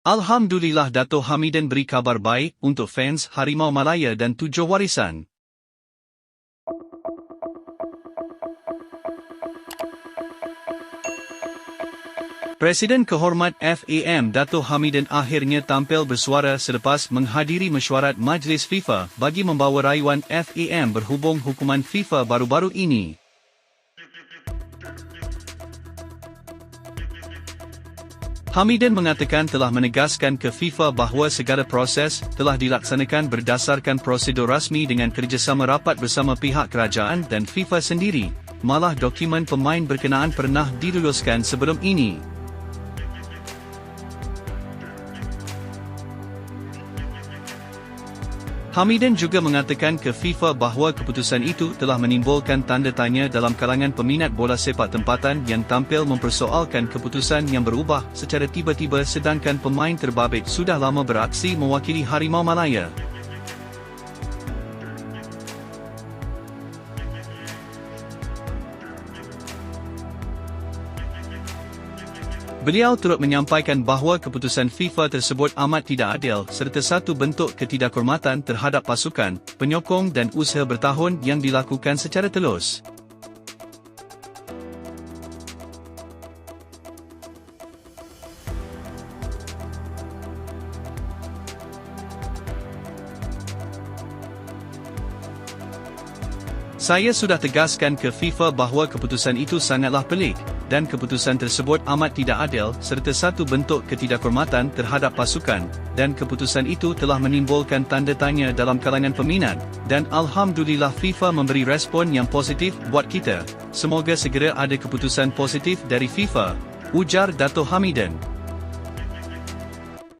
Alhamdulillah Dato Hamiden beri kabar baik untuk fans Harimau Malaya dan Tujuh Warisan. Presiden Kehormat FAM Dato Hamiden akhirnya tampil bersuara selepas menghadiri mesyuarat Majlis FIFA bagi membawa rayuan FAM berhubung hukuman FIFA baru-baru ini. Hamiden mengatakan telah menegaskan ke FIFA bahawa segala proses telah dilaksanakan berdasarkan prosedur rasmi dengan kerjasama rapat bersama pihak kerajaan dan FIFA sendiri. Malah dokumen pemain berkenaan pernah diluluskan sebelum ini. Hamiden juga mengatakan ke FIFA bahawa keputusan itu telah menimbulkan tanda tanya dalam kalangan peminat bola sepak tempatan yang tampil mempersoalkan keputusan yang berubah secara tiba-tiba sedangkan pemain terbabit sudah lama beraksi mewakili Harimau Malaya. Beliau turut menyampaikan bahawa keputusan FIFA tersebut amat tidak adil serta satu bentuk ketidakhormatan terhadap pasukan, penyokong dan usaha bertahun yang dilakukan secara telus. Saya sudah tegaskan ke FIFA bahawa keputusan itu sangatlah pelik dan keputusan tersebut amat tidak adil serta satu bentuk ketidakhormatan terhadap pasukan dan keputusan itu telah menimbulkan tanda tanya dalam kalangan peminat dan Alhamdulillah FIFA memberi respon yang positif buat kita. Semoga segera ada keputusan positif dari FIFA, ujar Dato' Hamiden.